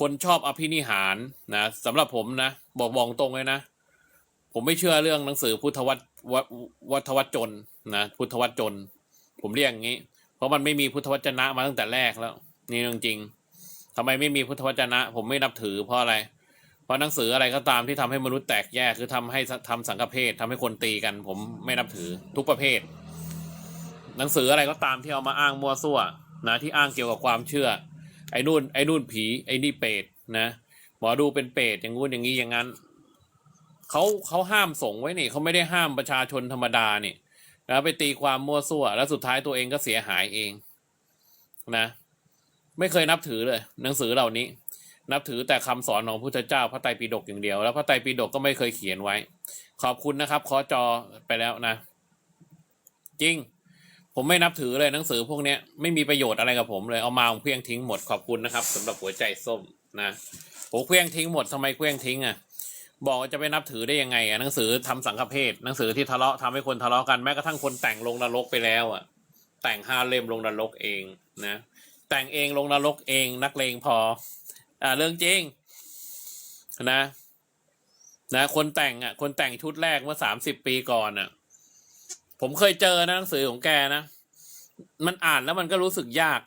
คนชอบอภินิหารนะสำหรับผมนะ บอกบอกตรงเลยนะ ผมไม่เชื่อเรื่องหนังสือพุทธวัตววัฒวจนนะ พุทธวัจน ผมเรียกอย่างนี้ เพราะมันไม่มีพุทธวจนะมาตั้งแต่แรกแล้ว นี่จริงๆทำไมไม่มีพุทธวจนะ ผมไม่นับถือเพราะอะไร เพราะหนังสืออะไรก็ตามที่ทำให้มนุษย์แตกแยกคือทำให้ทำสังฆเพศทำให้คนตีกัน ผมไม่นับถือทุกประเภท หนังสืออะไรก็ตามที่เอามาอ้างมั่วซั่วนะที่อ้างเกี่ยวกับความเชื่อ ไอ้นู่นไอ้นู่นผีไอ้นี่เปรตนะหมอดูเป็นเปรตอย่างงู้นอย่างนี้อย่างนั้นเขาเขาห้ามส่งไว้นี่เขาไม่ได้ห้ามประชาชนธรรมดานี่นะไปตีความมั่วซั่ว แล้วสุดท้ายตัวเองก็เสียหายเองนะไม่เคยนับถือเลย หนังสือเหล่านี้ นับถือแต่คำสอนของพระพุทธเจ้าพระไตรปิฎกอย่างเดียว แล้วพระไตรปิฎกก็ไม่เคยเขียนไว้ ขอบคุณนะครับ ขอจอไปแล้วนะ จริง ผมไม่นับถือเลยหนังสือพวกเนี้ยไม่มีประโยชน์อะไรกับผมเลยเอามาผมเพี้ยงทิ้งหมดขอบคุณนะครับสำหรับหัวใจส้มนะผมเพี้ยงทิ้งหมดทำไมเพี้ยงทิ้งอะบอกจะไปนับถือได้ยังไงอะหนังสือทำสังฆเพศหนังสือที่ทะเลาะทำให้คนทะเลาะกันแม้กระทั่งคนแต่งลงนรกไปแล้วอะ แต่งห้าเล่มลงนรกเองนะ แต่งเองลงนรกเองนักเลงพอ อ่าเรื่องจริงนะ นะ คนแต่งอะ คนแต่งชุดแรกเมื่อสามสิบปีก่อนอะ ผมเคยเจอนะหนังสือของแกนะ มันอ่านแล้วมันก็รู้สึกยาก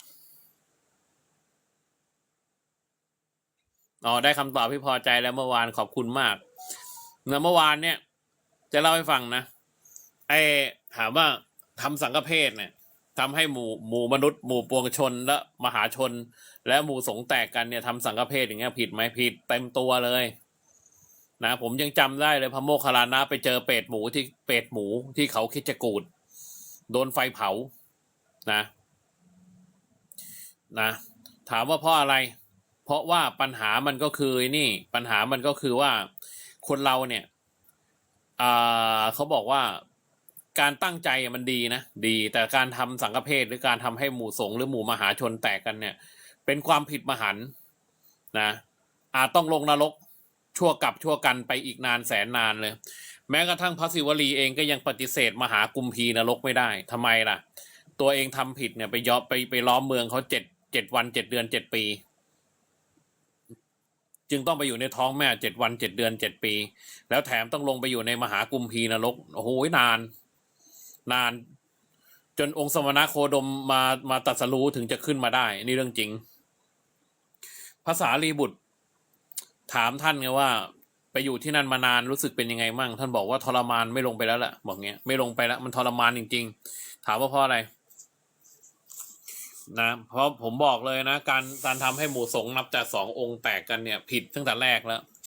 อ๋อ ได้คำตอบที่พอใจแล้วเมื่อวานขอบคุณมากนะเมื่อวานเนี่ย จะเล่าให้ฟังนะ ไอ้ถามว่าทำสังฆเพศเนี่ยทำให้หมู่หมู่มนุษย์หมู่ปวงชนและมหาชน และหมู่สงแตกกันเนี่ยทำสังฆเพศอย่างเงี้ยผิดไหมผิดเต็มตัวเลย นะผมยังจำได้เลยพระโมคคัลลานะไปเจอเป็ดหมูที่เป็ดหมูที่เขาคิดจะกูด โดนไฟเผานะนะถามว่าเพราะอะไร เพราะว่าปัญหามันก็คือนี่ปัญหามันก็คือว่าคนเราเนี่ยอ่าเขาบอกว่าการตั้งใจมันดีนะดี แต่การทำสังฆเพศหรือการทำให้หมู่สงฆ์หรือหมู่มหาชนแตกกันเนี่ย เป็นความผิดมหันนะอาจต้องลงนรก ชั่วกับชั่วกันไปอีกนานแสนนานเลย แม้กระทั่งพระศิวลีเองก็ยังปฏิเสธมหากุมพีนรกไม่ได้ทำไมล่ะ ตัวเองทำผิดเนี่ยไปยอไปไปล้อมเมืองเขาเจ็ดเจ็ดวันเจ็ดเดือนเจ็ดปี จึงต้องไปอยู่ในท้องแม่เจ็ดวันเจ็ดเดือนเจ็ดปี แล้วแถมต้องลงไปอยู่ในมหากุมพีนรกโอ้โหนาน นาน จนองค์สมณะโคดมมามาตัดสรู้ถึงจะขึ้นมาได้ นี่เรื่องจริงภาษาลีบุตร ถามท่านไงว่า ไปอยู่ที่นั่นมานานรู้สึกเป็นยังไงมั่ง ท่านบอกว่าทรมานไม่ลงไปแล้วแหละบอกเงี้ยไม่ลงไปแล้วมันทรมานจริง ๆ ถามว่าเพราะอะไร นะ เพราะผมบอกเลยนะ การการทำให้หมู่สงนับจากสององค์แตกกันเนี่ย ผิดตั้งแต่แรกแล้ว